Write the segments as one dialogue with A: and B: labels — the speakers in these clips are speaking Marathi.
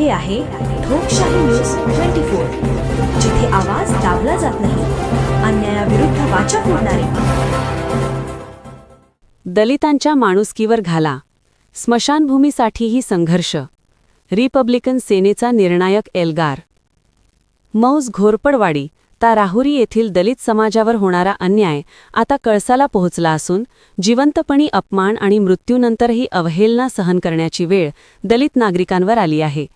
A: हे आहे लोकशाही न्यूज ट्वेंटी फोर जिथे आवाज दाबला जात नाही अन्यायाविरुद्ध वाचा फोडणारे.
B: दलितांच्या माणुसकीवर घाला. स्मशानभूमीसाठीही संघर्ष. रिपब्लिकन सेनेचा निर्णायक एल्गार. मौज घोरपडवाडी ता राहुरी येथील दलित समाजावर होणारा अन्याय आता कळसाला पोहोचला असून जिवंतपणी अपमान आणि मृत्यूनंतरही अवहेलना सहन करण्याची वेळ दलित नागरिकांवर आली आहे.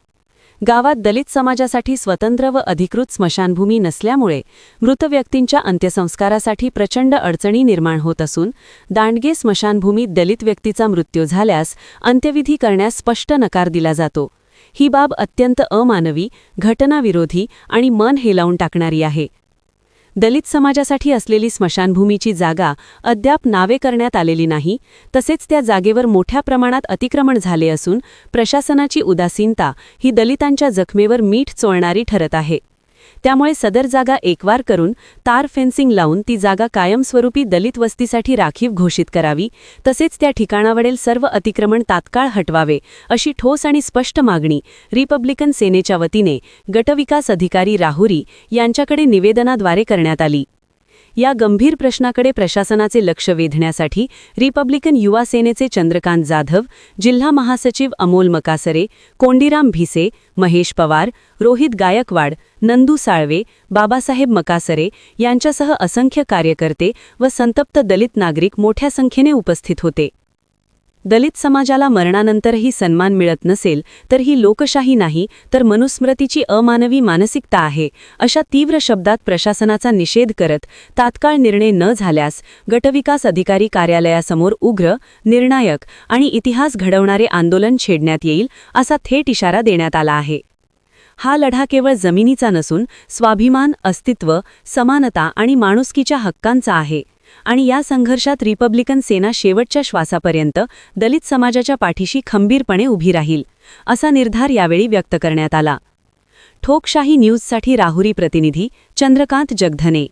B: गावात दलित समाजासाठी स्वतंत्र व अधिकृत स्मशानभूमी नसल्यामुळे मृत व्यक्तींच्या अंत्यसंस्कारासाठी प्रचंड अडचणी निर्माण होत असून दांडगे स्मशानभूमीत दलित व्यक्तीचा मृत्यू झाल्यास अंत्यविधी करण्यास स्पष्ट नकार दिला जातो. ही बाब अत्यंत अमानवी घटनाविरोधी आणि मन हेलावून टाकणारी आहे. दलित समाजासाठी असलेली स्मशानभूमीची जागा अद्याप नावे करण्यात आलेली नाही तसेच त्या जागेवर मोठ्या प्रमाणात अतिक्रमण झाले असून प्रशासनाची उदासीनता ही दलितांच्या जखमेवर मीठ चोळणारी ठरत आहे. त्यामुळे सदर जागा एकवार करून तार फेन्सिंग लावून ती जागा कायमस्वरूपी दलित वस्तीसाठी राखीव घोषित करावी तसेच त्या ठिकाणावरील सर्व अतिक्रमण तात्काळ हटवावे अशी ठोस आणि स्पष्ट मागणी रिपब्लिकन सेनेच्या वतीने गटविकास अधिकारी राहुरी यांच्याकडे निवेदनाद्वारे करण्यात आली. या गंभीर प्रश्नाकडे प्रशासनाचे लक्ष वेधण्यासाठी रिपब्लिकन युवा सेनेचे चंद्रकांत जाधव जिल्हा महासचिव अमोल मकासरे कोंडीराम भिसे महेश पवार रोहित गायकवाड नंदू साळवे बाबासाहेब मकासरे यांच्यासह असंख्य कार्यकर्ते व संतप्त दलित नागरिक मोठ्या संख्येने उपस्थित होते. दलित समाजाला मरणानंतरही सन्मान मिळत नसेल तर ही लोकशाही नाही तर मनुस्मृतीची अमानवी मानसिकता आहे अशा तीव्र शब्दात प्रशासनाचा निषेध करत तात्काळ निर्णय न झाल्यास गटविकास अधिकारी कार्यालयासमोर उग्र निर्णायक आणि इतिहास घडवणारे आंदोलन छेडण्यात येईल असा थेट इशारा देण्यात आला आहे. हा लढा केवळ जमिनीचा नसून स्वाभिमान अस्तित्व समानता आणि माणुसकीच्या हक्कांचा आहे. आणि या संघर्षात रिपब्लिकन सेना शेवटच्या श्वासापर्यंत दलित समाजाच्या पाठीशी खंबीरपणे उभी राहील असा निर्धार यावेळी व्यक्त करण्यात आला. ठोकशाही न्यूजसाठी राहुरी प्रतिनिधी चंद्रकांत जगधने.